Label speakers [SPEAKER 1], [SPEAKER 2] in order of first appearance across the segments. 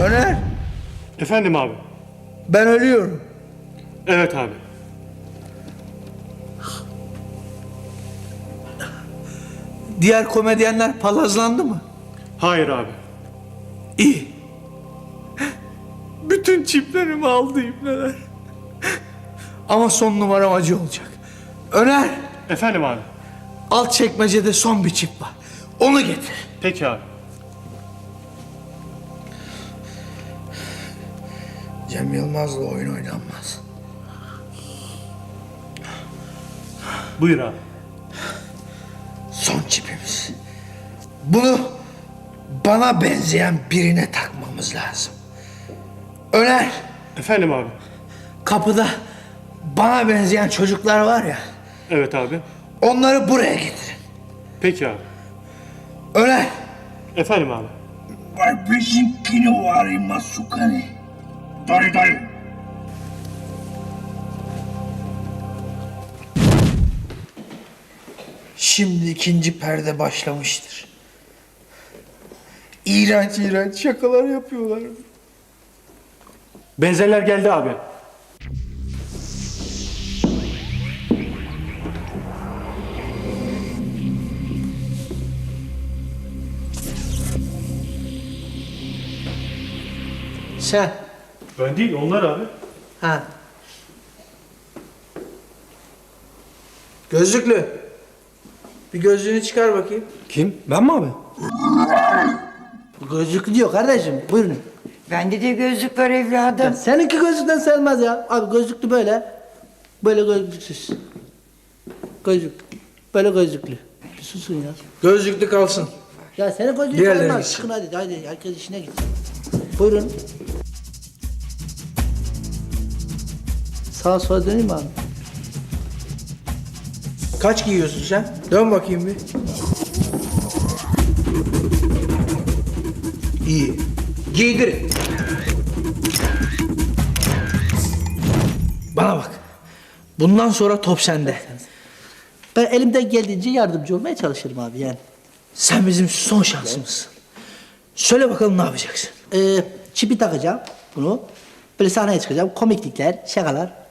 [SPEAKER 1] Öner,
[SPEAKER 2] Efendim abi.
[SPEAKER 1] ben ölüyorum.
[SPEAKER 2] Evet abi.
[SPEAKER 1] Diğer komedyenler palazlandı mı?
[SPEAKER 2] Hayır abi.
[SPEAKER 1] İyi. Bütün çiplerimi aldı ibneler. Ama son numaram acı olacak. Öner,
[SPEAKER 2] Efendim abi.
[SPEAKER 1] alt çekmecede son bir çip var. Onu getir.
[SPEAKER 2] Peki abi.
[SPEAKER 1] Cem Yılmaz'la oyun oynanmaz.
[SPEAKER 2] Buyur abi.
[SPEAKER 1] Son çipimiz. Bunu bana benzeyen birine takmamız lazım. Öner,
[SPEAKER 2] Efendim abi.
[SPEAKER 1] kapıda bana benzeyen çocuklar var ya,
[SPEAKER 2] Evet abi.
[SPEAKER 1] onları buraya getirin.
[SPEAKER 2] Peki abi.
[SPEAKER 1] Öner,
[SPEAKER 2] Efendim abi.
[SPEAKER 3] Barbezinkini wari masukani. Dari.
[SPEAKER 1] Şimdi ikinci perde başlamıştır. İğrenç iğrenç şakalar yapıyorlar.
[SPEAKER 2] Benzerler geldi abi.
[SPEAKER 1] Sen.
[SPEAKER 2] Ben değil onlar abi.
[SPEAKER 1] Ha. Gözlüklü. Bir gözlüğünü çıkar bakayım.
[SPEAKER 4] Kim? Ben mi abi?
[SPEAKER 5] Gözlüklü diyor kardeşim. Buyurun.
[SPEAKER 6] Bende de gözlük var evladım.
[SPEAKER 5] Seninki gözlükten sayılmaz ya. Abi gözlüklü böyle. Böyle gözlüksüz. Gözlük. Böyle gözlüklü. Bir susun ya.
[SPEAKER 1] Gözlüklü kalsın.
[SPEAKER 5] Ya senin gözlüğün
[SPEAKER 1] Diğerleri
[SPEAKER 5] sayılmaz.
[SPEAKER 1] gitsin.
[SPEAKER 5] Çıkın hadi. Hadi herkes işine gitsin. Buyurun. Sağa sola döneyim abi?
[SPEAKER 1] Kaç giyiyorsun sen? Dön bakayım bir. İyi. Giydirin. Bana bak. Bundan sonra top sende.
[SPEAKER 5] Ben elimden geldiğince yardımcı olmaya çalışırım abi yani.
[SPEAKER 1] Sen bizim son şansımızsın. Söyle bakalım ne yapacaksın?
[SPEAKER 5] Ee, çipi takacağım bunu. Böyle sahneye çıkacağım. Komiklikler, şakalar.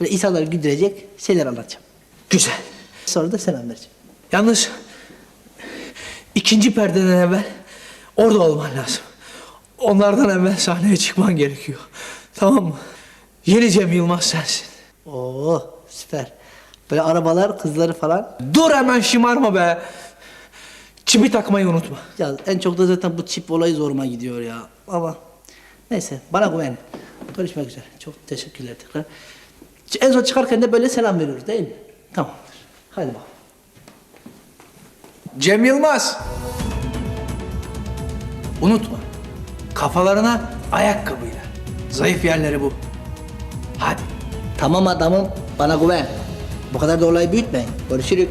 [SPEAKER 5] Böyle insanları güldürecek şeyler anlatacağım.
[SPEAKER 1] Güzel.
[SPEAKER 5] Sonra da selam vereceğim.
[SPEAKER 1] Yalnız ikinci perdeden evvel orada olman lazım. Onlardan evvel sahneye çıkman gerekiyor. Tamam mı? Yeni Cem Yılmaz sensin.
[SPEAKER 5] Oo süper. Böyle arabalar, kızları falan.
[SPEAKER 1] Dur hemen şımarma be. Çipi takmayı unutma.
[SPEAKER 5] Ya en çok da zaten bu çip olayı zoruma gidiyor ya. Ama neyse bana güven. Görüşmek üzere. Çok teşekkürler tekrar. En son çıkarken de böyle selam veriyoruz değil mi? Tamamdır. Hadi bakalım.
[SPEAKER 1] Cem Yılmaz. Unutma. Kafalarına ayakkabıyla. Zayıf yerleri bu. Hadi.
[SPEAKER 5] Tamam adamım bana güven. Bu kadar da olayı büyütmeyin. Görüşürüz.